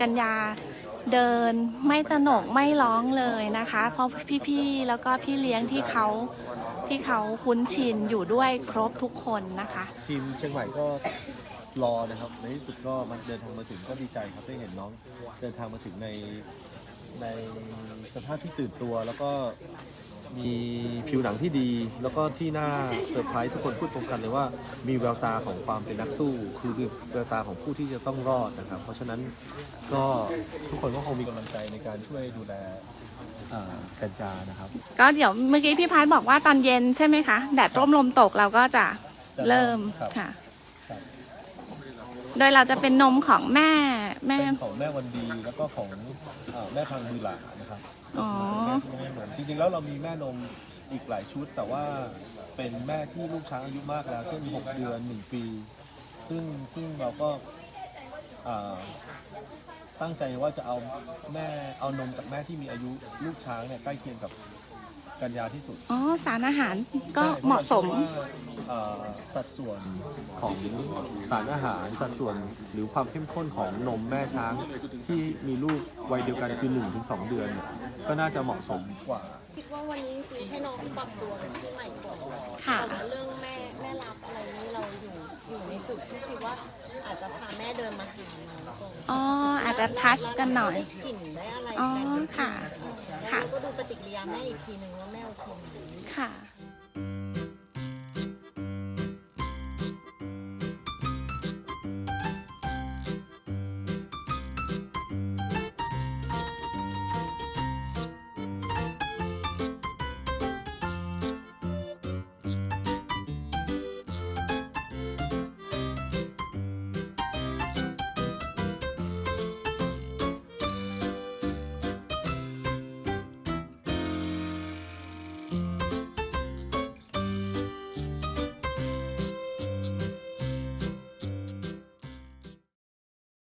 กัญญาเดินไม่ตระหนกไม่ร้องเลยนะคะ เพราะพี่ๆแล้วก็พี่เลี้ยงที่เขาที่เขาคุ้นชินอยู่ด้วยครบทุกคนนะคะ ทีมเชียงใหม่ก็รอนะครับ ในที่สุดก็มันเดินทางมาถึงก็ดีใจครับได้เห็นน้องเดินทางมาถึงในในสภาพที่ตื่นตัวแล้วก็มี ผิวหนังที่ดี แล้วก็ที่น่าเซอร์ไพรส์ทุกคนพูดตรงกันเลยว่า มีแววตาของความเป็นนักสู้ คือแววตาของผู้ที่จะต้องรอดนะครับ เพราะฉะนั้นก็ทุกคนก็คงมีกำลังใจในการช่วยดูแลอ่ากัญจานะครับ ก็เดี๋ยวเมื่อกี้พี่พัฒน์บอกว่าตอนเย็นใช่ไหมคะแดดร่มลมตกเราก็จะจะเริ่มครับค่ะครับโดยเราจะเป็นนมของแม่แม่เป็นของแม่วันดีแล้วก็ของอ่าแม่พังมือหลานะครับอ๋อแม่นมจริงๆแล้วเรามีแม่นม อีกหลายชุด แต่ว่าเป็นแม่ที่ลูกช้างอายุมากแล้ว เช่น6เดือน1ปี ซึ่งซึ่งเราก็อ่าตั้งใจว่าจะเอาแม่เอานมจากแม่ที่มีอายุลูกช้างเนี่ยใกล้เคียงกับกัญญาที่สุด อ๋อ สารอาหารก็ใช่เหมาะสมพรว่ เอ่อสัดส่วนของสารอาหารสัดส่วนหรือความเข้มข้นของนมแม่ช้างที่มีลูกวัยเดียวกันคือ1-2ถึงเดือนเนี่ยก็น่าจะเหมาะสมกว่า คิดว่าวันนี้จริงๆให้น้องปรับตัวเป็นที่ใหม่ก่อนค่ะ แต่ว่าเรื่องแม่แม่รับอะไรนี้เราอยู่อยู่ในจุดที่คิดว่าอาจจะพาแม่เดินมาหาน้องก่อนอ๋ออาจจะทัชกันหน่อย ได้กลิ่นได้อะไรอ๋อกันค่ะค่ะแล้วก็ดูปฏิกิริยาแม่อีกทีหนึ่งว่าแม่โอเคไหม